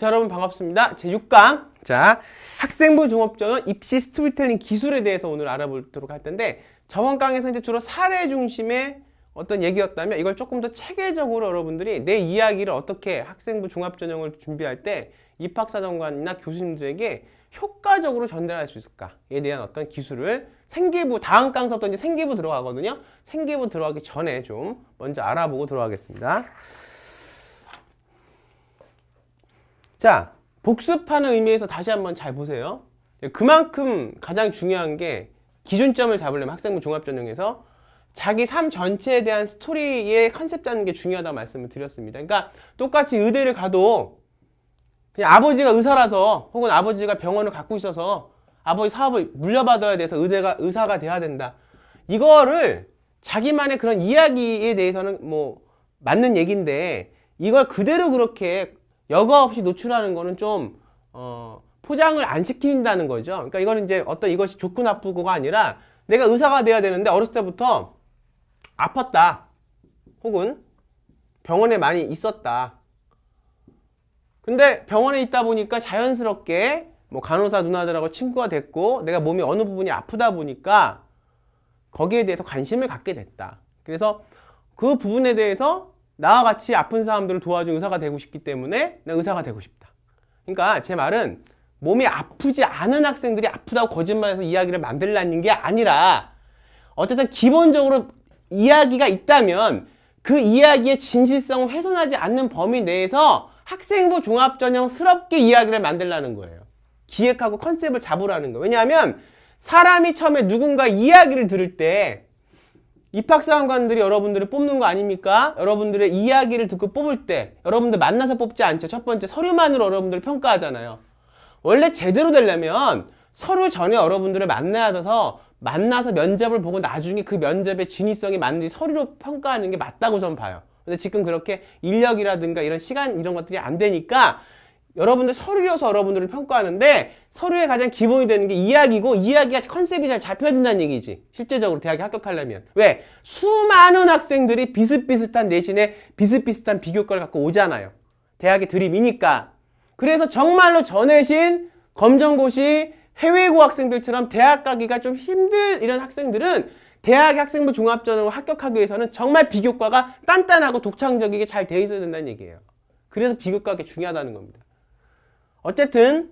자, 여러분 반갑습니다. 제 6강. 자, 학생부 종합전형 입시 스토리텔링 기술에 대해서 오늘 알아보도록 할 텐데, 저번 강에서 이제 주로 사례 중심의 어떤 얘기였다면, 이걸 조금 더 체계적으로 여러분들이 내 이야기를 어떻게 학생부 종합전형을 준비할 때 입학사정관이나 교수님들에게 효과적으로 전달할 수 있을까에 대한 어떤 기술을 생기부, 다음 강서부터 이제 생기부 들어가거든요. 생기부 들어가기 전에 좀 먼저 알아보고 들어가겠습니다. 자, 복습하는 의미에서 다시 한번 잘 보세요. 그만큼 가장 중요한 게 기준점을 잡으려면 학생부 종합전형에서 자기 삶 전체에 대한 스토리의 컨셉 짜는 게 중요하다고 말씀을 드렸습니다. 그러니까 똑같이 의대를 가도 그냥 아버지가 의사라서 혹은 아버지가 병원을 갖고 있어서 아버지 사업을 물려받아야 돼서 의대가 의사가 돼야 된다. 이거를 자기만의 그런 이야기에 대해서는 뭐 맞는 얘기인데 이걸 그대로 그렇게 여과 없이 노출하는 거는 좀 어, 포장을 안 시킨다는 거죠. 그러니까 이거는 이제 어떤 이것이 좋고 나쁘고가 아니라 내가 의사가 돼야 되는데 어렸을 때부터 아팠다. 혹은 병원에 많이 있었다. 근데 병원에 있다 보니까 자연스럽게 뭐 간호사 누나들하고 친구가 됐고 내가 몸이 어느 부분이 아프다 보니까 거기에 대해서 관심을 갖게 됐다. 그래서 그 부분에 대해서 나와 같이 아픈 사람들을 도와준 의사가 되고 싶기 때문에 나 의사가 되고 싶다. 그러니까 제 말은 몸이 아프지 않은 학생들이 아프다고 거짓말해서 이야기를 만들라는 게 아니라 어쨌든 기본적으로 이야기가 있다면 그 이야기의 진실성을 훼손하지 않는 범위 내에서 학생부 종합전형스럽게 이야기를 만들라는 거예요. 기획하고 컨셉을 잡으라는 거예요. 왜냐하면 사람이 처음에 누군가 이야기를 들을 때 입학사관관들이 여러분들을 뽑는 거 아닙니까? 여러분들의 이야기를 듣고 뽑을 때 여러분들 만나서 뽑지 않죠. 첫 번째 서류만으로 여러분들을 평가하잖아요. 원래 제대로 되려면 서류 전에 여러분들을 만나야 돼서 만나서 면접을 보고 나중에 그 면접의 진위성이 맞는지 서류로 평가하는 게 맞다고 저는 봐요. 근데 지금 그렇게 인력이라든가 이런 시간 이런 것들이 안 되니까 여러분들 서류여서 여러분들을 평가하는데 서류의 가장 기본이 되는 게 이야기고 이야기가 컨셉이 잘 잡혀야 된다는 얘기지. 실제적으로 대학에 합격하려면. 왜? 수많은 학생들이 비슷비슷한 내신에 비슷비슷한 비교과를 갖고 오잖아요. 대학의 드림이니까. 그래서 정말로 전외신 검정고시 해외고 학생들처럼 대학 가기가 좀 힘들 이런 학생들은 대학 학생부 종합전형을 합격하기 위해서는 정말 비교과가 단단하고 독창적이게 잘 돼 있어야 된다는 얘기예요. 그래서 비교과가 중요하다는 겁니다 어쨌든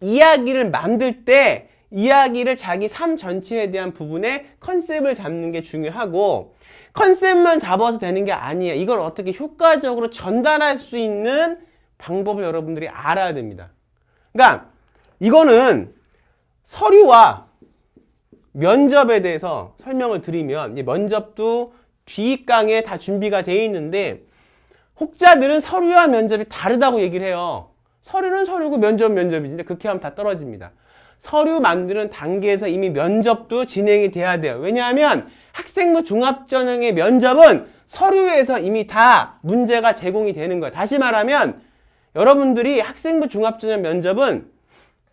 이야기를 만들 때 이야기를 자기 삶 전체에 대한 부분에 컨셉을 잡는 게 중요하고 컨셉만 잡아서 되는 게 아니에요. 이걸 어떻게 효과적으로 전달할 수 있는 방법을 여러분들이 알아야 됩니다. 그러니까 이거는 서류와 면접에 대해서 설명을 드리면 면접도 뒷강에 다 준비가 되어 있는데 혹자들은 서류와 면접이 다르다고 얘기를 해요. 서류는 서류고 면접 면접이지 그렇게 하면 다 떨어집니다. 서류 만드는 단계에서 이미 면접도 진행이 돼야 돼요. 왜냐하면 학생부 종합전형의 면접은 서류에서 이미 다 문제가 제공이 되는 거예요. 다시 말하면 여러분들이 학생부 종합전형 면접은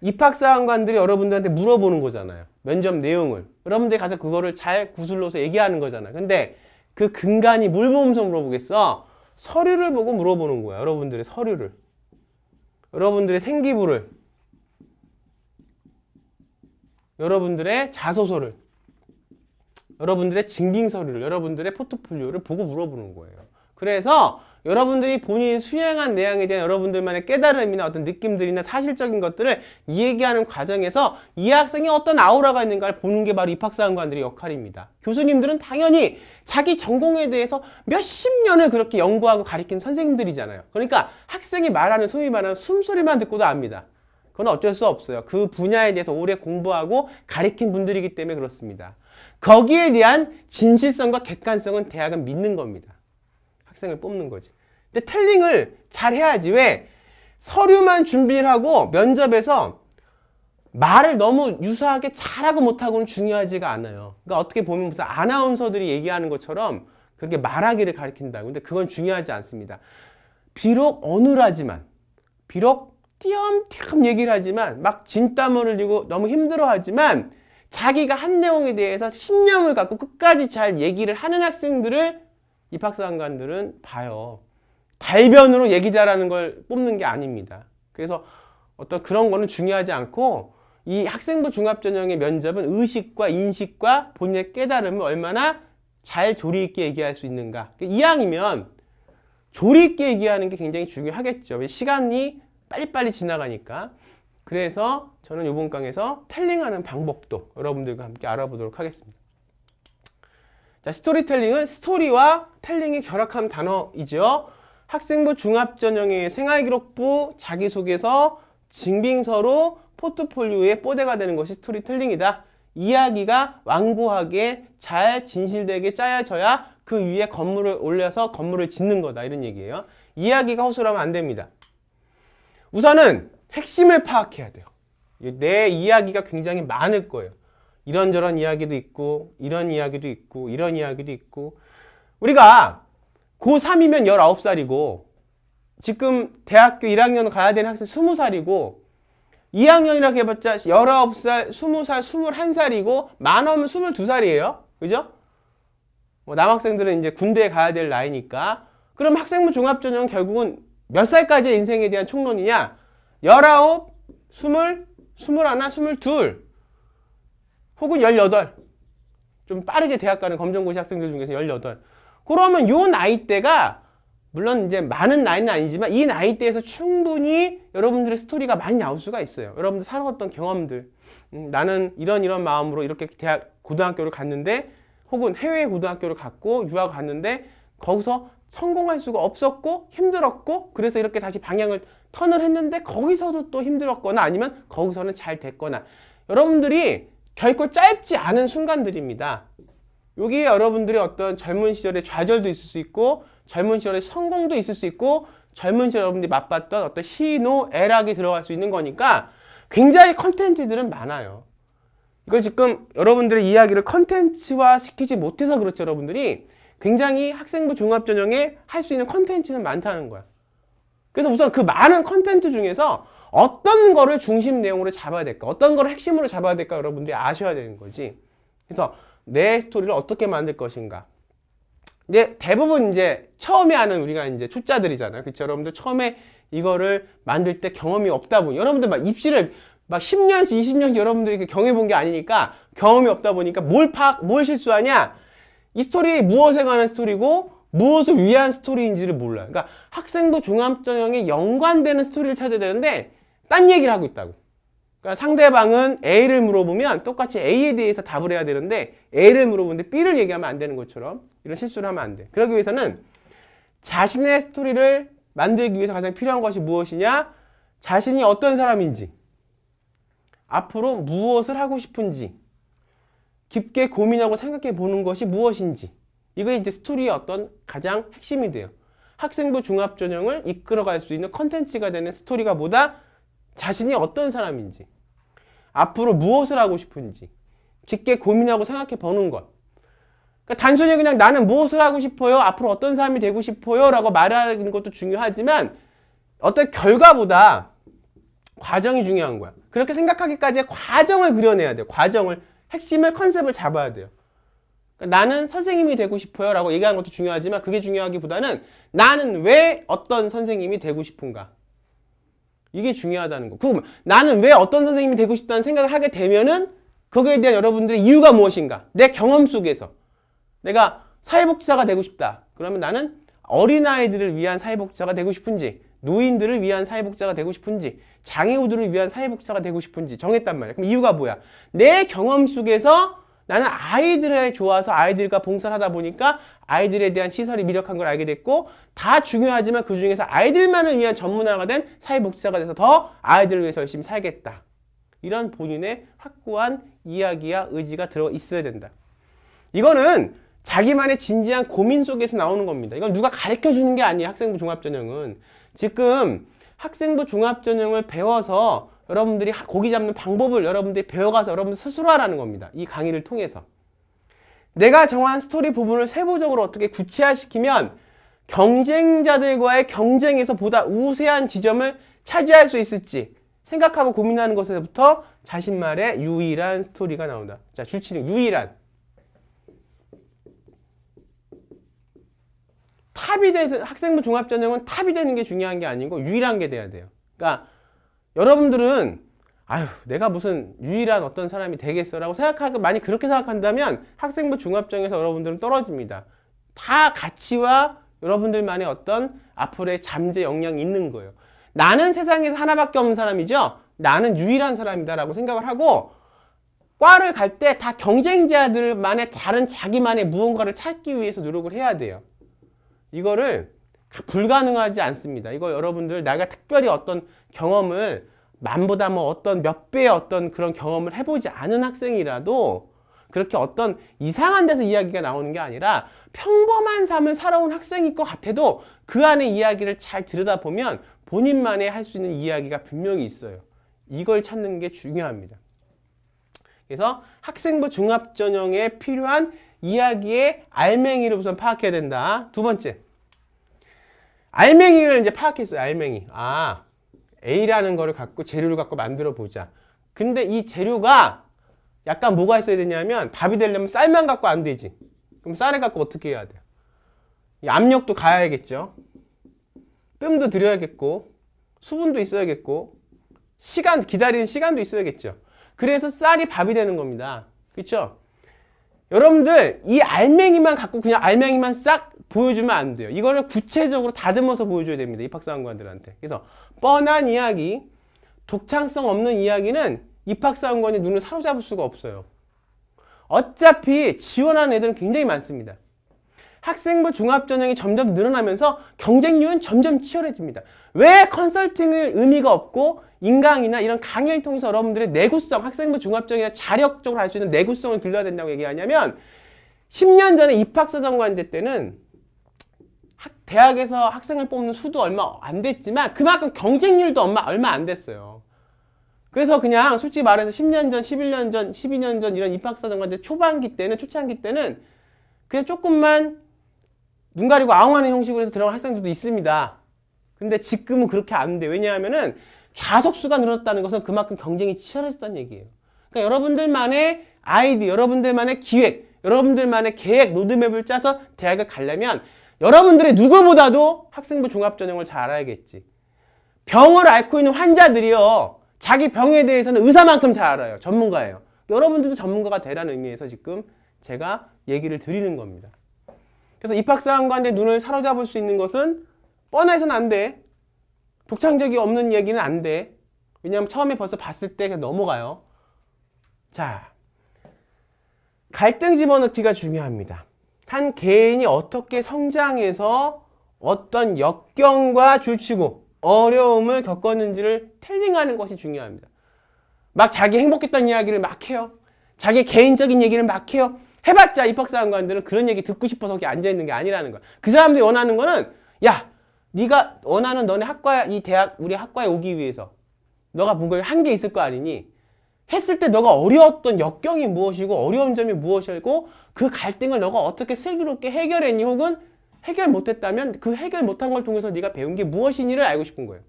입학사관관들이 여러분들한테 물어보는 거잖아요. 면접 내용을. 여러분들이 가서 그거를 잘 구슬러서 얘기하는 거잖아요. 근데 그 근간이 뭘 보면서 물어보겠어? 서류를 보고 물어보는 거야. 여러분들의 서류를. 여러분들의 생기부를 여러분들의 자소서를 여러분들의 증빙서류를 여러분들의 포트폴리오를 보고 물어보는 거예요. 그래서 여러분들이 본인이 수행한 내용에 대한 여러분들만의 깨달음이나 어떤 느낌들이나 사실적인 것들을 얘기하는 과정에서 이 학생이 어떤 아우라가 있는가를 보는 게 바로 입학사관관들의 역할입니다. 교수님들은 당연히 자기 전공에 대해서 몇십 년을 그렇게 연구하고 가르친 선생님들이잖아요. 그러니까 학생이 말하는 소위 말하는 숨소리만 듣고도 압니다. 그건 어쩔 수 없어요. 그 분야에 대해서 오래 공부하고 가르친 분들이기 때문에 그렇습니다. 거기에 대한 진실성과 객관성은 대학은 믿는 겁니다. 학생을 뽑는 거지. 근데 텔링을 잘 해야지. 왜? 서류만 준비를 하고 면접에서 말을 너무 유사하게 잘하고 못하고는 중요하지가 않아요. 그러니까 어떻게 보면 무슨 아나운서들이 얘기하는 것처럼 그렇게 말하기를 가리킨다고. 근데 그건 중요하지 않습니다. 비록 어눌하지만, 비록 띄엄띄엄 얘기를 하지만, 막 진땀을 흘리고 너무 힘들어 하지만, 자기가 한 내용에 대해서 신념을 갖고 끝까지 잘 얘기를 하는 학생들을 입학사관관들은 봐요. 달변으로 얘기 잘하는 걸 뽑는 게 아닙니다. 그래서 어떤 그런 거는 중요하지 않고 이 학생부 종합전형의 면접은 의식과 인식과 본인의 깨달음을 얼마나 잘 조리 있게 얘기할 수 있는가. 이왕이면 조리 있게 얘기하는 게 굉장히 중요하겠죠. 왜 시간이 빨리빨리 지나가니까. 그래서 저는 이번 강에서 텔링하는 방법도 여러분들과 함께 알아보도록 하겠습니다. 자, 스토리텔링은 스토리와 텔링이 결합한 단어이죠. 학생부 종합전형의 생활기록부, 자기소개서, 증빙서로 포트폴리오의 뽀대가 되는 것이 스토리텔링이다. 이야기가 완고하게 잘 진실되게 짜여져야 그 위에 건물을 올려서 건물을 짓는 거다. 이런 얘기예요. 이야기가 허술하면 안 됩니다. 우선은 핵심을 파악해야 돼요. 내 이야기가 굉장히 많을 거예요. 이런저런 이야기도 있고, 이런 이야기도 있고, 이런 이야기도 있고. 우리가 고3이면 19살이고, 지금 대학교 1학년 가야 되는 학생 20살이고, 2학년이라고 해봤자 19살, 20살, 21살이고, 많으면 22살이에요. 그죠? 뭐 남학생들은 이제 군대에 가야 될 나이니까. 그럼 학생부 종합전형 결국은 몇 살까지의 인생에 대한 총론이냐? 19, 20, 21, 22, 혹은 18. 좀 빠르게 대학 가는 검정고시 학생들 중에서 18. 그러면 요 나이대가 물론 이제 많은 나이는 아니지만 이 나이대에서 충분히 여러분들의 스토리가 많이 나올 수가 있어요. 여러분들 살아왔던 경험들. 음, 나는 이런 이런 마음으로 이렇게 대학 고등학교를 갔는데 혹은 해외 고등학교를 갔고 유학 갔는데 거기서 성공할 수가 없었고 힘들었고 그래서 이렇게 다시 방향을 턴을 했는데 거기서도 또 힘들었거나 아니면 거기서는 잘 됐거나 여러분들이 결코 짧지 않은 순간들입니다. 여기에 여러분들의 어떤 젊은 시절의 좌절도 있을 수 있고 젊은 시절의 성공도 있을 수 있고 젊은 시절 여러분들이 맛봤던 어떤 희노 애락이 들어갈 수 있는 거니까 굉장히 컨텐츠들은 많아요. 이걸 지금 여러분들의 이야기를 컨텐츠화 시키지 못해서 그렇죠 여러분들이 굉장히 학생부 종합전형에 할 수 있는 컨텐츠는 많다는 거야. 그래서 우선 그 많은 컨텐츠 중에서 어떤 거를 중심 내용으로 잡아야 될까? 어떤 거를 핵심으로 잡아야 될까? 여러분들이 아셔야 되는 거지. 그래서 내 스토리를 어떻게 만들 것인가? 이제 대부분 이제 처음에 하는 우리가 이제 초짜들이잖아요. 그렇죠? 여러분들 처음에 이거를 만들 때 경험이 없다 보니 여러분들 막 입시를 막 10년씩 20년씩 여러분들이 경험해 본 게 아니니까 경험이 없다 보니까 뭘 파악, 뭘 실수하냐? 이 스토리 무엇에 관한 스토리고 무엇을 위한 스토리인지를 몰라요. 그러니까 학생부 종합전형에 연관되는 스토리를 찾아야 되는데 딴 얘기를 하고 있다고. 그러니까 상대방은 A를 물어보면 똑같이 A에 대해서 답을 해야 되는데 A를 물어보는데 B를 얘기하면 안 되는 것처럼 이런 실수를 하면 안 돼. 그러기 위해서는 자신의 스토리를 만들기 위해서 가장 필요한 것이 무엇이냐? 자신이 어떤 사람인지, 앞으로 무엇을 하고 싶은지, 깊게 고민하고 생각해 보는 것이 무엇인지, 이게 이제 스토리의 어떤 가장 핵심이 돼요. 학생부 종합전형을 이끌어갈 수 있는 컨텐츠가 되는 스토리가 뭐다? 자신이 어떤 사람인지, 앞으로 무엇을 하고 싶은지, 깊게 고민하고 생각해 보는 것. 그러니까 단순히 그냥 나는 무엇을 하고 싶어요? 앞으로 어떤 사람이 되고 싶어요? 라고 말하는 것도 중요하지만 어떤 결과보다 과정이 중요한 거야. 그렇게 생각하기까지의 과정을 그려내야 돼요. 과정을, 핵심을, 컨셉을 잡아야 돼요. 그러니까 나는 선생님이 되고 싶어요. 라고 얘기하는 것도 중요하지만 그게 중요하기보다는 나는 왜 어떤 선생님이 되고 싶은가? 이게 중요하다는 거. 그럼 나는 왜 어떤 선생님이 되고 싶다는 생각을 하게 되면은 거기에 대한 여러분들의 이유가 무엇인가? 내 경험 속에서. 내가 사회복지사가 되고 싶다. 그러면 나는 어린아이들을 위한 사회복지사가 되고 싶은지, 노인들을 위한 사회복지사가 되고 싶은지, 장애우들을 위한 사회복지사가 되고 싶은지 정했단 말이야. 그럼 이유가 뭐야? 내 경험 속에서 나는 아이들에 좋아서 아이들과 봉사를 하다 보니까 아이들에 대한 시설이 미력한 걸 알게 됐고 다 중요하지만 그 중에서 아이들만을 위한 전문화가 된 사회복지사가 돼서 더 아이들을 위해서 열심히 살겠다. 이런 본인의 확고한 이야기와 의지가 들어 있어야 된다. 이거는 자기만의 진지한 고민 속에서 나오는 겁니다. 이건 누가 가르쳐 주는 게 아니에요. 학생부 종합전형은. 지금 학생부 종합전형을 배워서 여러분들이 고기 잡는 방법을 여러분들이 배워가서 여러분들 스스로 하라는 겁니다. 이 강의를 통해서. 내가 정한 스토리 부분을 세부적으로 어떻게 구체화시키면 경쟁자들과의 경쟁에서 보다 우세한 지점을 차지할 수 있을지 생각하고 고민하는 것에서부터 자신말의 유일한 스토리가 나온다. 자, 줄치는 유일한. 탑이 돼서 학생부 종합전형은 탑이 되는 게 중요한 게 아니고 유일한 게 돼야 돼요. 그러니까 여러분들은 아유 내가 무슨 유일한 어떤 사람이 되겠어라고 생각하고 많이 그렇게 생각한다면 학생부 중합정에서 여러분들은 떨어집니다. 다 가치와 여러분들만의 어떤 앞으로의 잠재 역량이 있는 거예요. 나는 세상에서 하나밖에 없는 사람이죠. 나는 유일한 사람이다라고 생각을 하고 과를 갈 때 다 경쟁자들만의 다른 자기만의 무언가를 찾기 위해서 노력을 해야 돼요. 이거를 불가능하지 않습니다. 이거 여러분들 내가 특별히 어떤 경험을 만보다 뭐 어떤 몇 배의 어떤 그런 경험을 해보지 않은 학생이라도 그렇게 어떤 이상한 데서 이야기가 나오는 게 아니라 평범한 삶을 살아온 학생일 것 같아도 그 안에 이야기를 잘 들여다보면 본인만의 할 수 있는 이야기가 분명히 있어요. 이걸 찾는 게 중요합니다. 그래서 학생부 종합전형에 필요한 이야기의 알맹이를 우선 파악해야 된다. 두 번째. 알맹이를 이제 파악했어요. 알맹이. 아, A라는 거를 갖고 재료를 갖고 만들어 보자. 근데 이 재료가 약간 뭐가 있어야 되냐면 밥이 되려면 쌀만 갖고 안 되지. 그럼 쌀을 갖고 어떻게 해야 돼요? 이 압력도 가야겠죠. 뜸도 들여야겠고 수분도 있어야겠고 시간 기다리는 시간도 있어야겠죠. 그래서 쌀이 밥이 되는 겁니다. 그렇죠? 여러분들 이 알맹이만 갖고 그냥 알맹이만 싹 보여주면 안 돼요. 이거를 구체적으로 다듬어서 보여줘야 됩니다. 입학사원관들한테. 그래서 뻔한 이야기, 독창성 없는 이야기는 입학사원관의 눈을 사로잡을 수가 없어요. 어차피 지원하는 애들은 굉장히 많습니다. 학생부 종합전형이 점점 늘어나면서 경쟁률은 점점 치열해집니다. 왜 컨설팅을 의미가 없고 인강이나 이런 강의를 통해서 여러분들의 내구성, 학생부 종합전형이나 자력적으로 할 수 있는 내구성을 길러야 된다고 얘기하냐면 10년 전에 입학사정관제 때는 학, 대학에서 학생을 뽑는 수도 얼마 안 됐지만 그만큼 경쟁률도 얼마, 얼마 안 됐어요. 그래서 그냥 솔직히 말해서 10년 전, 11년 전, 12년 전 이런 입학사정관제 초반기 때는, 초창기 때는 그냥 조금만 눈 가리고 아웅하는 형식으로 해서 들어간 학생들도 있습니다. 근데 지금은 그렇게 안 돼. 왜냐하면은 좌석수가 늘었다는 것은 그만큼 경쟁이 치열해졌다는 얘기예요. 그러니까 여러분들만의 아이디, 여러분들만의 기획, 여러분들만의 계획, 로드맵을 짜서 대학을 가려면 여러분들의 누구보다도 학생부 종합전형을 잘 알아야겠지. 병을 앓고 있는 환자들이요. 자기 병에 대해서는 의사만큼 잘 알아요. 전문가예요. 여러분들도 전문가가 되라는 의미에서 지금 제가 얘기를 드리는 겁니다. 그래서 입학사항관의 눈을 사로잡을 수 있는 것은 뻔해서는 안 돼. 독창적이 없는 얘기는 안 돼. 왜냐하면 처음에 벌써 봤을 때 그냥 넘어가요. 자, 갈등 집어넣기가 중요합니다. 한 개인이 어떻게 성장해서 어떤 역경과 줄치고 어려움을 겪었는지를 텔링하는 것이 중요합니다. 막 자기 행복했던 이야기를 막 해요. 자기 개인적인 얘기를 막 해요. 해봤자 입학사관관들은 그런 얘기 듣고 싶어서 거기 앉아있는 게 아니라는 거야. 그 사람들이 원하는 거는 야 네가 원하는 너네 학과 이 대학 우리 학과에 오기 위해서 너가 뭔가 한 게 있을 거 아니니 했을 때 너가 어려웠던 역경이 무엇이고 어려운 점이 무엇이고 그 갈등을 너가 어떻게 슬기롭게 해결했니 혹은 해결 못했다면 그 해결 못한 걸 통해서 네가 배운 게 무엇이니를 알고 싶은 거예요.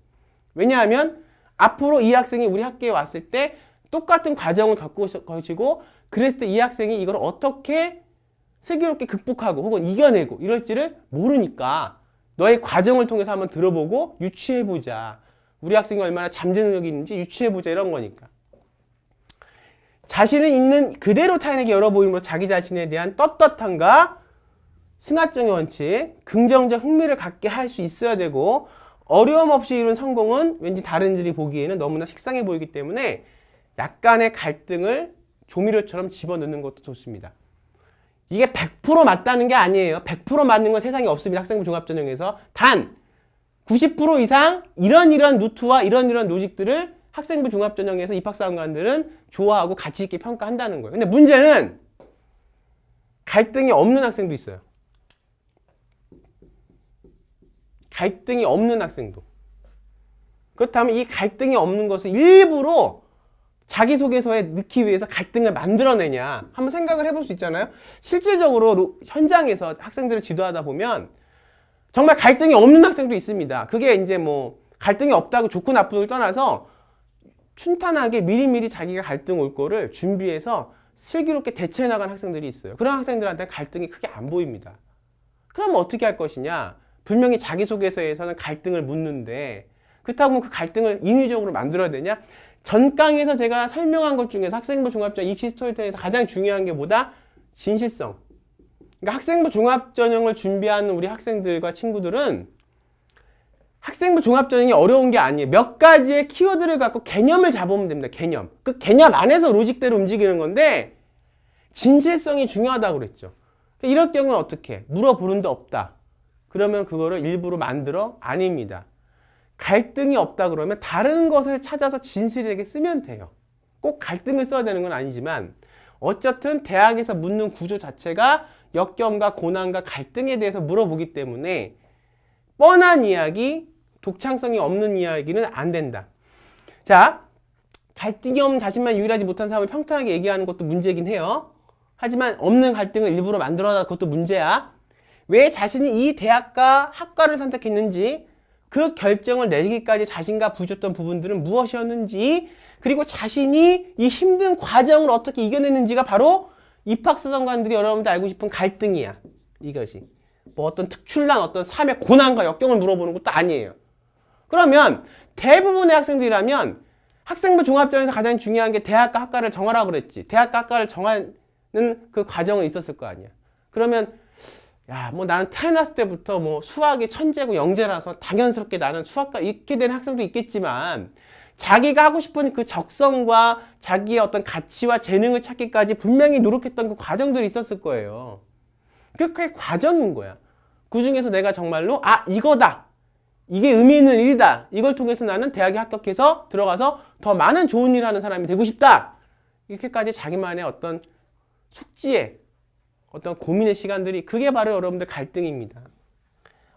왜냐하면 앞으로 이 학생이 우리 학교에 왔을 때 똑같은 과정을 겪고 거치고 그랬을 때 이 학생이 이걸 어떻게 슬기롭게 극복하고 혹은 이겨내고 이럴지를 모르니까 너의 과정을 통해서 한번 들어보고 유추해보자. 우리 학생이 얼마나 잠재 능력이 있는지 유추해보자 이런 거니까. 자신은 있는 그대로 타인에게 열어보임으로 자기 자신에 대한 떳떳함과 승하증의 원칙, 긍정적 흥미를 갖게 할 수 있어야 되고 어려움 없이 이룬 성공은 왠지 다른 이들이 보기에는 너무나 식상해 보이기 때문에 약간의 갈등을 조미료처럼 집어넣는 것도 좋습니다. 이게 100% 맞다는 게 아니에요. 100% 맞는 건 세상에 없습니다. 학생부 종합전형에서. 단, 90% 이상 이런 이런 루트와 이런 이런 로직들을 학생부 종합전형에서 입학사관관들은 좋아하고 가치 있게 평가한다는 거예요. 근데 문제는 갈등이 없는 학생도 있어요. 갈등이 없는 학생도. 그렇다면 이 갈등이 없는 것을 일부러 자기소개서에 넣기 위해서 갈등을 만들어내냐 한번 생각을 해볼 수 있잖아요 실질적으로 현장에서 학생들을 지도하다 보면 정말 갈등이 없는 학생도 있습니다 그게 이제 뭐 갈등이 없다고 좋고 나쁘고를 떠나서 춘탄하게 미리미리 자기가 갈등 올 거를 준비해서 슬기롭게 대처해 나간 학생들이 있어요 그런 학생들한테는 갈등이 크게 안 보입니다 그러면 어떻게 할 것이냐 분명히 자기소개서에서는 갈등을 묻는데 그렇다고 그 갈등을 인위적으로 만들어야 되냐? 전 강에서 제가 설명한 것 중에서 학생부 종합전 입시 스토리텔에서 가장 중요한 게 뭐다? 진실성. 그러니까 학생부 종합전형을 준비하는 우리 학생들과 친구들은 학생부 종합전형이 어려운 게 아니에요. 몇 가지의 키워드를 갖고 개념을 잡으면 됩니다. 개념. 그 개념 안에서 로직대로 움직이는 건데 진실성이 중요하다고 그랬죠. 이럴 경우는 어떻게? 물어보는 데 없다. 그러면 그거를 일부러 만들어? 아닙니다. 갈등이 없다 그러면 다른 것을 찾아서 진실에게 쓰면 돼요. 꼭 갈등을 써야 되는 건 아니지만 어쨌든 대학에서 묻는 구조 자체가 역경과 고난과 갈등에 대해서 물어보기 때문에 뻔한 이야기, 독창성이 없는 이야기는 안 된다. 자, 갈등이 없는 자신만 유일하지 못한 사람을 평탄하게 얘기하는 것도 문제긴 해요. 하지만 없는 갈등을 일부러 만들어다 그것도 문제야. 왜 자신이 이 대학과 학과를 선택했는지 그 결정을 내리기까지 자신과 부딪혔던 부분들은 무엇이었는지 그리고 자신이 이 힘든 과정을 어떻게 이겨냈는지가 바로 입학사정관들이 여러분들 알고 싶은 갈등이야. 이것이. 뭐 어떤 특출난 어떤 삶의 고난과 역경을 물어보는 것도 아니에요. 그러면 대부분의 학생들이라면 학생부 종합전에서 가장 중요한 게 대학과 학과를 정하라고 그랬지. 대학과 학과를 정하는 그 과정은 있었을 거 아니야. 그러면 야, 뭐 나는 태어났을 때부터 뭐 수학이 천재고 영재라서 당연스럽게 나는 수학과 있게 된 학생도 있겠지만 자기가 하고 싶은 그 적성과 자기의 어떤 가치와 재능을 찾기까지 분명히 노력했던 그 과정들이 있었을 거예요. 그게 과정인 거야. 그 중에서 내가 정말로 아 이거다. 이게 의미 있는 일이다. 이걸 통해서 나는 대학에 합격해서 들어가서 더 많은 좋은 일을 하는 사람이 되고 싶다. 이렇게까지 자기만의 어떤 숙지에 어떤 고민의 시간들이 그게 바로 여러분들 갈등입니다.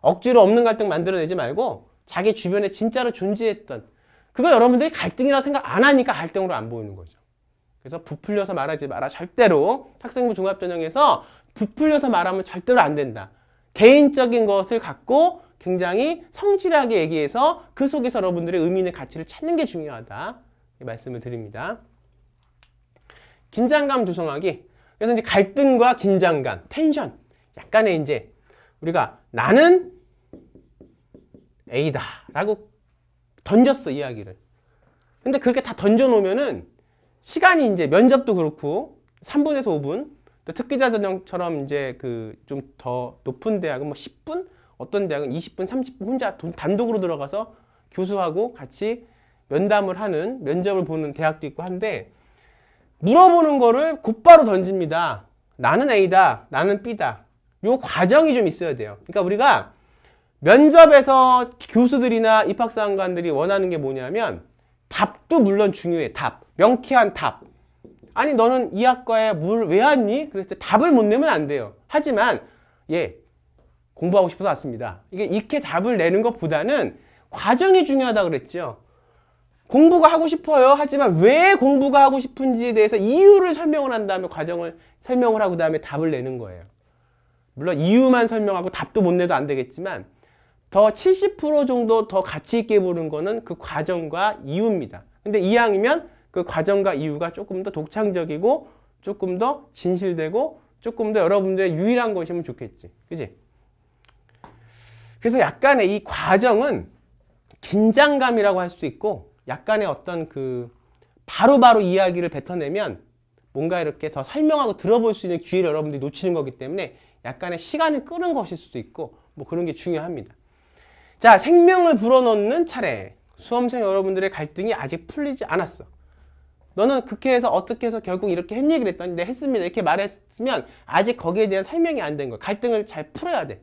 억지로 없는 갈등 만들어내지 말고 자기 주변에 진짜로 존재했던 그걸 여러분들이 갈등이라 생각 안 하니까 갈등으로 안 보이는 거죠. 그래서 부풀려서 말하지 마라. 절대로 학생부 종합전형에서 부풀려서 말하면 절대로 안 된다. 개인적인 것을 갖고 굉장히 성실하게 얘기해서 그 속에서 여러분들의 의미 있는 가치를 찾는 게 중요하다. 이 말씀을 드립니다. 긴장감 조성하기. 그래서 이제 갈등과 긴장감, 텐션. 약간의 이제 우리가 나는 A다. 라고 던졌어, 이야기를. 근데 그렇게 다 던져놓으면은 시간이 이제 면접도 그렇고 3분에서 5분 또 특기자 전형처럼 이제 그 좀 더 높은 대학은 뭐 10분 어떤 대학은 20분 30분 혼자 단독으로 들어가서 교수하고 같이 면담을 하는 면접을 보는 대학도 있고 한데 물어보는 거를 곧바로 던집니다. 나는 A다. 나는 B다. 요 과정이 좀 있어야 돼요. 그러니까 우리가 면접에서 교수들이나 입학사관들이 원하는 게 뭐냐면 답도 물론 중요해. 답. 명쾌한 답. 아니 너는 이 학과에 뭘 왜 왔니? 그랬을 때 답을 못 내면 안 돼요. 하지만 예 공부하고 싶어서 왔습니다. 이게 이렇게 답을 내는 것보다는 과정이 중요하다 그랬죠. 공부가 하고 싶어요. 하지만 왜 공부가 하고 싶은지에 대해서 이유를 설명을 한 다음에 과정을 설명을 하고 다음에 답을 내는 거예요. 물론 이유만 설명하고 답도 못 내도 안 되겠지만 더 70% 정도 더 가치 있게 보는 거는 그 과정과 이유입니다. 근데 이왕이면 그 과정과 이유가 조금 더 독창적이고 조금 더 진실되고 조금 더 여러분들의 유일한 것이면 좋겠지. 그지? 그래서 약간의 이 과정은 긴장감이라고 할 수도 있고 약간의 어떤 그 바로 바로 이야기를 뱉어내면 뭔가 이렇게 더 설명하고 들어볼 수 있는 기회를 여러분들이 놓치는 거기 때문에 약간의 시간을 끄는 것일 수도 있고 뭐 그런 게 중요합니다. 자, 생명을 불어넣는 차례. 수험생 여러분들의 갈등이 아직 풀리지 않았어. 너는 국회에서 어떻게 해서 결국 이렇게 했 얘기를 했더니 네, 했습니다. 이렇게 말했으면 아직 거기에 대한 설명이 안 된 거야. 갈등을 잘 풀어야 돼.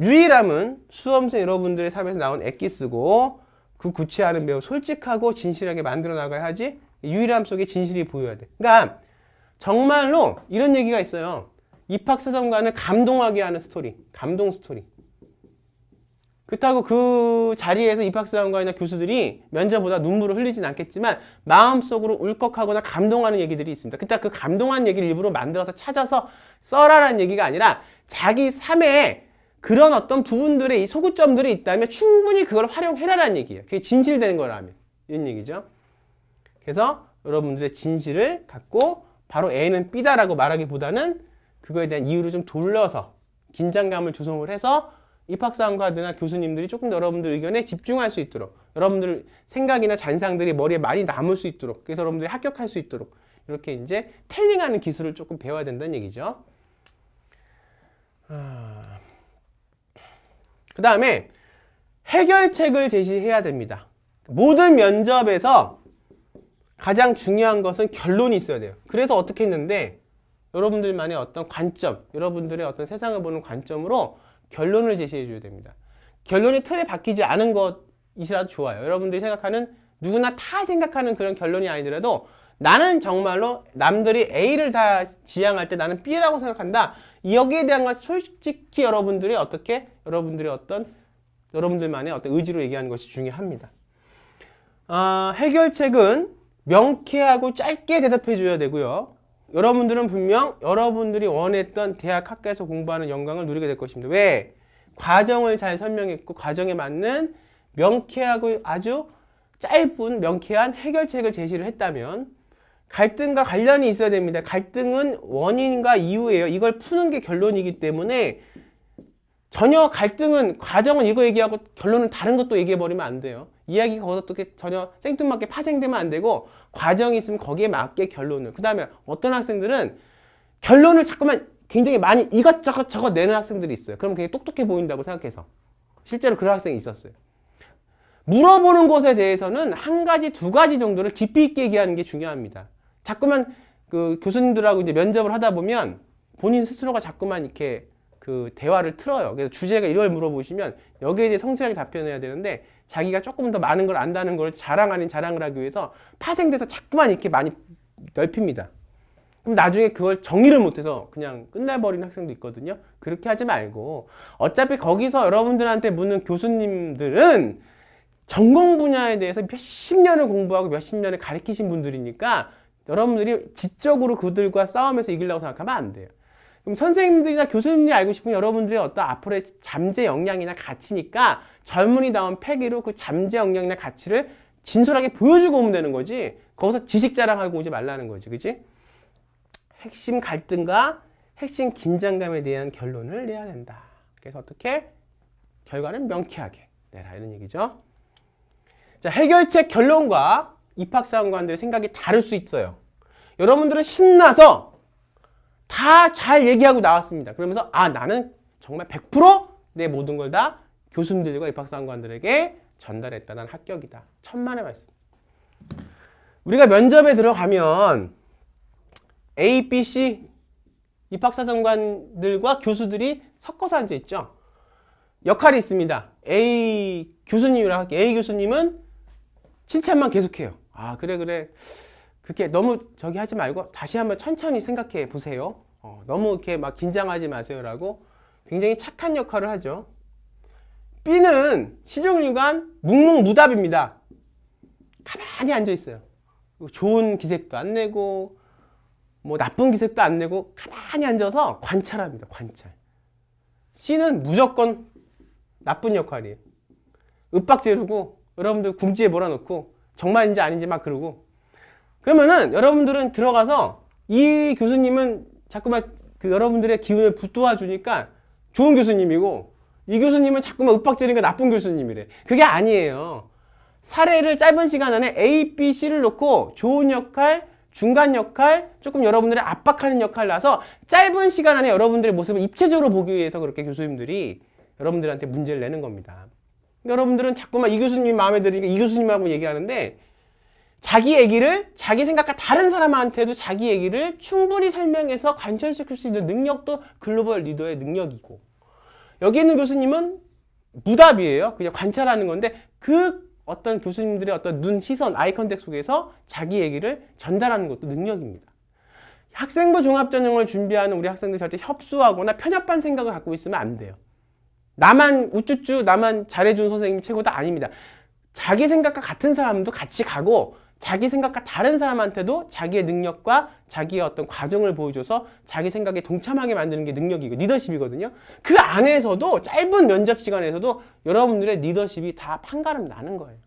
유일함은 수험생 여러분들의 삶에서 나온 엑기스고 그 구체화는 매우 솔직하고 진실하게 만들어 나가야 하지 유일함 속에 진실이 보여야 돼. 그러니까 정말로 이런 얘기가 있어요. 입학사정관을 감동하게 하는 스토리, 감동 스토리. 그렇다고 그 자리에서 입학사정관이나 교수들이 면접보다 눈물을 흘리진 않겠지만 마음속으로 울컥하거나 감동하는 얘기들이 있습니다. 그때 그 감동한 얘기를 일부러 만들어서 찾아서 써라라는 얘기가 아니라 자기 삶에 그런 어떤 부분들의 이 소구점들이 있다면 충분히 그걸 활용해라라는 얘기예요. 그게 진실되는 거라면. 이런 얘기죠. 그래서 여러분들의 진실을 갖고 바로 A는 B다라고 말하기보다는 그거에 대한 이유를 좀 돌려서 긴장감을 조성을 해서 입학사관과나 교수님들이 조금 더 여러분들 의견에 집중할 수 있도록 여러분들 생각이나 잔상들이 머리에 많이 남을 수 있도록 그래서 여러분들이 합격할 수 있도록 이렇게 이제 텔링하는 기술을 조금 배워야 된다는 얘기죠. 그 다음에 해결책을 제시해야 됩니다. 모든 면접에서 가장 중요한 것은 결론이 있어야 돼요. 그래서 어떻게 했는데 여러분들만의 어떤 관점, 여러분들의 어떤 세상을 보는 관점으로 결론을 제시해 줘야 됩니다. 결론이 틀에 박히지 않은 것이라도 좋아요. 여러분들이 생각하는 누구나 다 생각하는 그런 결론이 아니더라도 나는 정말로 남들이 A를 다 지향할 때 나는 B라고 생각한다. 여기에 대한 것 솔직히 여러분들이 어떻게 여러분들의 어떤 여러분들만의 어떤 의지로 얘기하는 것이 중요합니다. 아, 해결책은 명쾌하고 짧게 대답해 줘야 되고요. 여러분들은 분명 여러분들이 원했던 대학 학교에서 공부하는 영광을 누리게 될 것입니다. 왜? 과정을 잘 설명했고 과정에 맞는 명쾌하고 아주 짧은 명쾌한 해결책을 제시를 했다면 갈등과 관련이 있어야 됩니다. 갈등은 원인과 이유예요. 이걸 푸는 게 결론이기 때문에 전혀 갈등은 과정은 이거 얘기하고 결론은 다른 것도 얘기해 버리면 안 돼요. 이야기가 어떻게 전혀 생뚱맞게 파생되면 안 되고 과정이 있으면 거기에 맞게 결론을. 그다음에 어떤 학생들은 결론을 자꾸만 굉장히 많이 이것저것 저것 내는 학생들이 있어요. 그럼 굉장히 똑똑해 보인다고 생각해서 실제로 그런 학생이 있었어요. 물어보는 것에 대해서는 한 가지, 두 가지 정도를 깊이 있게 얘기하는 게 중요합니다. 자꾸만 그 교수님들하고 이제 면접을 하다 보면 본인 스스로가 자꾸만 이렇게 그 대화를 틀어요. 그래서 주제가 이걸 물어보시면 여기에 대해 성실하게 답변해야 되는데 자기가 조금 더 많은 걸 안다는 걸 자랑 아닌 자랑을 하기 위해서 파생돼서 자꾸만 이렇게 많이 넓힙니다. 그럼 나중에 그걸 정리를 못해서 그냥 끝내버리는 학생도 있거든요. 그렇게 하지 말고 어차피 거기서 여러분들한테 묻는 교수님들은 전공 분야에 대해서 몇십 년을 공부하고 몇십 년을 가르치신 분들이니까 여러분들이 지적으로 그들과 싸움에서 이기려고 생각하면 안 돼요. 그럼 선생님들이나 교수님들이 알고 싶은 여러분들의 어떤 앞으로의 잠재 역량이나 가치니까 젊은이 다운 패기로 그 잠재 역량이나 가치를 진솔하게 보여주고 오면 되는 거지. 거기서 지식 자랑하고 오지 말라는 거지. 그지? 핵심 갈등과 핵심 긴장감에 대한 결론을 내야 된다. 그래서 어떻게? 결과는 명쾌하게 내라. 이런 얘기죠. 자, 해결책 결론과 입학사관관들의 생각이 다를 수 있어요. 여러분들은 신나서 다 잘 얘기하고 나왔습니다. 그러면서 아 나는 정말 100%내 모든 걸 다 교수님들과 입학사관관들에게 전달했다. 난 합격이다. 천만의 말씀. 우리가 면접에 들어가면 A, B, C 입학사정관들과 교수들이 섞어서 앉아 있죠. 역할이 있습니다. A 교수님이라 할게요. A 교수님은 칭찬만 계속해요. 아 그래 그래 그렇게 너무 저기 하지 말고 다시 한번 천천히 생각해 보세요. 어, 너무 이렇게 막 긴장하지 마세요 라고 굉장히 착한 역할을 하죠. B는 시종일관 묵묵무답입니다. 가만히 앉아 있어요. 좋은 기색도 안 내고 뭐 나쁜 기색도 안 내고 가만히 앉아서 관찰합니다. 관찰. C는 무조건 나쁜 역할이에요. 윽박 지르고 여러분들 궁지에 몰아놓고 정말인지 아닌지 막 그러고 그러면은 여러분들은 들어가서 이 교수님은 자꾸만 그 여러분들의 기운을 붙도와 주니까 좋은 교수님이고 이 교수님은 자꾸만 윽박지르니까 나쁜 교수님이래. 그게 아니에요. 사례를 짧은 시간 안에 A, B, C를 놓고 좋은 역할, 중간 역할, 조금 여러분들의 압박하는 역할을 놔서 짧은 시간 안에 여러분들의 모습을 입체적으로 보기 위해서 그렇게 교수님들이 여러분들한테 문제를 내는 겁니다. 여러분들은 자꾸만 이 교수님이 마음에 들으니까 이 교수님하고 얘기하는데 자기 얘기를 자기 생각과 다른 사람한테도 자기 얘기를 충분히 설명해서 관철시킬 수 있는 능력도 글로벌 리더의 능력이고 여기 있는 교수님은 무답이에요. 그냥 관찰하는 건데 그 어떤 교수님들의 어떤 눈, 시선, 아이 컨택 속에서 자기 얘기를 전달하는 것도 능력입니다. 학생부 종합전형을 준비하는 우리 학생들 절대 협소하거나 편협한 생각을 갖고 있으면 안 돼요. 나만 우쭈쭈 나만 잘해준 선생님이 최고다 아닙니다. 자기 생각과 같은 사람도 같이 가고 자기 생각과 다른 사람한테도 자기의 능력과 자기의 어떤 과정을 보여줘서 자기 생각에 동참하게 만드는 게 능력이고 리더십이거든요. 그 안에서도 짧은 면접 시간에서도 여러분들의 리더십이 다 판가름 나는 거예요.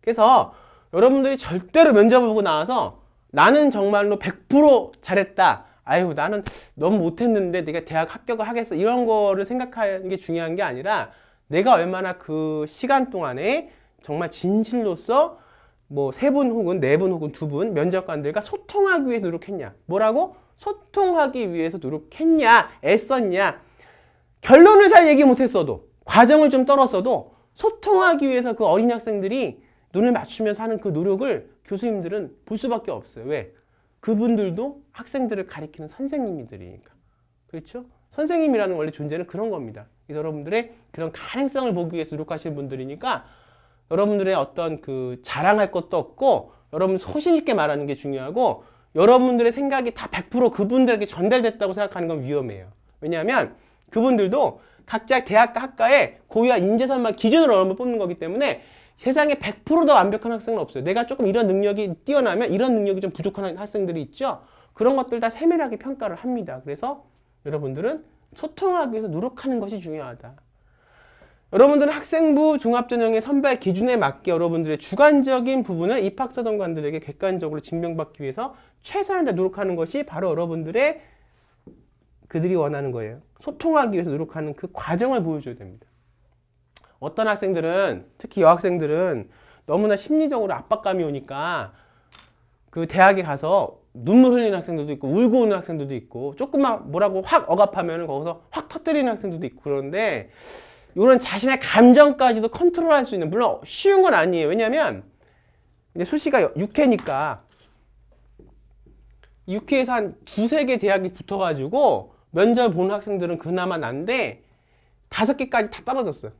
그래서 여러분들이 절대로 면접을 보고 나와서 나는 정말로 100% 잘했다. 아유 나는 너무 못했는데 내가 대학 합격을 하겠어. 이런 거를 생각하는 게 중요한 게 아니라 내가 얼마나 그 시간 동안에 정말 진실로서 뭐 세 분 혹은 네 분 혹은 두 분 면접관들과 소통하기 위해서 노력했냐? 뭐라고? 소통하기 위해서 노력했냐? 애썼냐? 결론을 잘 얘기 못했어도 과정을 좀 떨었어도 소통하기 위해서 그 어린 학생들이 눈을 맞추면서 하는 그 노력을 교수님들은 볼 수밖에 없어요. 왜? 그분들도 학생들을 가리키는 선생님들이니까. 그렇죠? 선생님이라는 원래 존재는 그런 겁니다. 그래서 여러분들의 그런 가능성을 보기 위해서 노력하시는 분들이니까 여러분들의 어떤 그 자랑할 것도 없고 여러분 소신 있게 말하는 게 중요하고 여러분들의 생각이 다 100% 그분들에게 전달됐다고 생각하는 건 위험해요. 왜냐하면 그분들도 각자 대학과 학과에 고유한 인재선만 기준으로 여러분을 뽑는 거기 때문에 세상에 100%더 완벽한 학생은 없어요. 내가 조금 이런 능력이 뛰어나면 이런 능력이 좀 부족한 학생들이 있죠. 그런 것들 다 세밀하게 평가를 합니다. 그래서 여러분들은 소통하기 위해서 노력하는 것이 중요하다. 여러분들은 학생부 종합전형의 선발 기준에 맞게 여러분들의 주관적인 부분을 입학사정관들에게 객관적으로 증명받기 위해서 최선을 다 노력하는 것이 바로 여러분들의 그들이 원하는 거예요. 소통하기 위해서 노력하는 그 과정을 보여줘야 됩니다. 어떤 학생들은 특히 여학생들은 너무나 심리적으로 압박감이 오니까 그 대학에 가서 눈물 흘리는 학생들도 있고 울고 오는 학생들도 있고 조금만 뭐라고 확 억압하면 거기서 확 터뜨리는 학생들도 있고 그러는데 이런 자신의 감정까지도 컨트롤할 수 있는 물론 쉬운 건 아니에요. 왜냐하면 이제 수시가 6회니까 6회에서 한 두세 개 대학이 붙어가지고 면접 보는 학생들은 그나마 난데 다섯 개까지 다 떨어졌어요.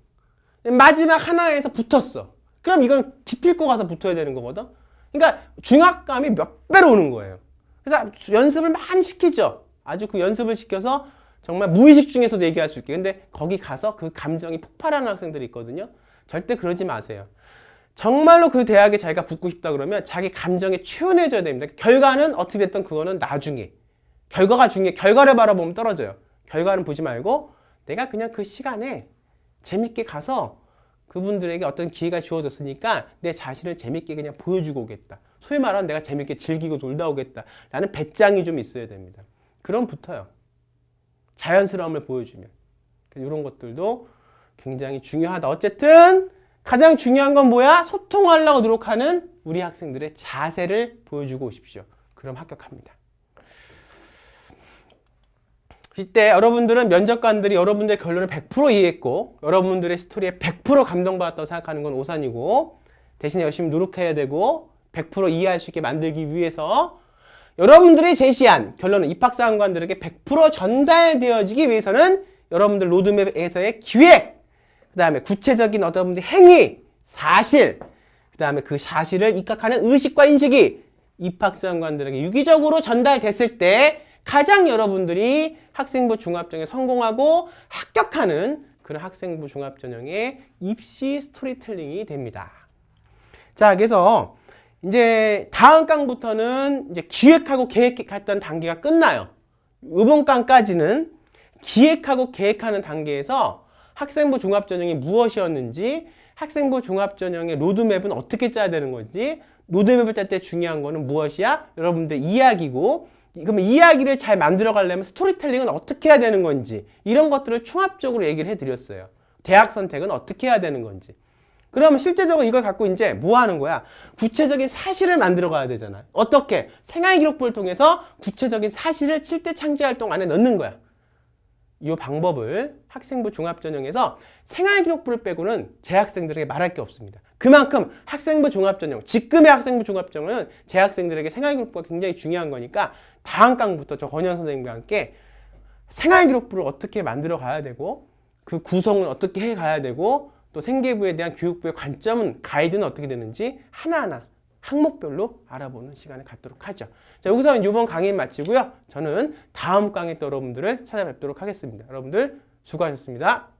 마지막 하나에서 붙었어. 그럼 이건 기필코 가서 붙어야 되는 거거든. 그러니까 중압감이 몇 배로 오는 거예요. 그래서 연습을 많이 시키죠. 아주 그 연습을 시켜서 정말 무의식 중에서도 얘기할 수 있게. 근데 거기 가서 그 감정이 폭발하는 학생들이 있거든요. 절대 그러지 마세요. 정말로 그 대학에 자기가 붙고 싶다 그러면 자기 감정에 최연해져야 됩니다. 결과는 어떻게 됐든 그거는 나중에. 결과가 중요해. 결과를 바라보면 떨어져요. 결과는 보지 말고 내가 그냥 그 시간에 재밌게 가서 그분들에게 어떤 기회가 주어졌으니까 내 자신을 재밌게 그냥 보여주고 오겠다. 소위 말하는 내가 재밌게 즐기고 놀다 오겠다. 라는 배짱이 좀 있어야 됩니다. 그럼 붙어요. 자연스러움을 보여주면. 이런 것들도 굉장히 중요하다. 어쨌든 가장 중요한 건 뭐야? 소통하려고 노력하는 우리 학생들의 자세를 보여주고 오십시오. 그럼 합격합니다. 이때 여러분들은 면접관들이 여러분들의 결론을 100% 이해했고 여러분들의 스토리에 100% 감동받았다고 생각하는 건 오산이고 대신에 열심히 노력해야 되고 100% 이해할 수 있게 만들기 위해서 여러분들이 제시한 결론은 입학사관관들에게 100% 전달되어지기 위해서는 여러분들 로드맵에서의 기획, 그 다음에 구체적인 어떤 분들 행위, 사실, 그 다음에 그 사실을 입각하는 의식과 인식이 입학사관관들에게 유기적으로 전달됐을 때 가장 여러분들이 학생부 중합전형에 성공하고 합격하는 그런 학생부 중합전형의 입시 스토리텔링이 됩니다. 자, 그래서 이제 다음 강부터는 이제 기획하고 계획했던 단계가 끝나요. 이번 강까지는 기획하고 계획하는 단계에서 학생부 중합전형이 무엇이었는지, 학생부 중합전형의 로드맵은 어떻게 짜야 되는 건지, 로드맵을 짤 때 중요한 거는 무엇이야? 여러분들 이야기고, 그러면 이야기를 잘 만들어 가려면 스토리텔링은 어떻게 해야 되는 건지 이런 것들을 종합적으로 얘기를 해드렸어요. 대학 선택은 어떻게 해야 되는 건지. 그러면 실제적으로 이걸 갖고 이제 뭐 하는 거야? 구체적인 사실을 만들어 가야 되잖아. 어떻게? 생활 기록부를 통해서 구체적인 사실을 7대 창제 활동 안에 넣는 거야. 이 방법을 학생부 종합전형에서 생활기록부를 빼고는 재학생들에게 말할 게 없습니다. 그만큼 학생부 종합전형, 지금의 학생부 종합전형은 재학생들에게 생활기록부가 굉장히 중요한 거니까 다음 강부터 저 권현 선생님과 함께 생활기록부를 어떻게 만들어 가야 되고 그 구성을 어떻게 해 가야 되고 또 생계부에 대한 교육부의 관점은 가이드는 어떻게 되는지 하나하나 항목별로 알아보는 시간을 갖도록 하죠. 자, 여기서 이번 강의 마치고요. 저는 다음 강의 또 여러분들을 찾아뵙도록 하겠습니다. 여러분들 수고하셨습니다.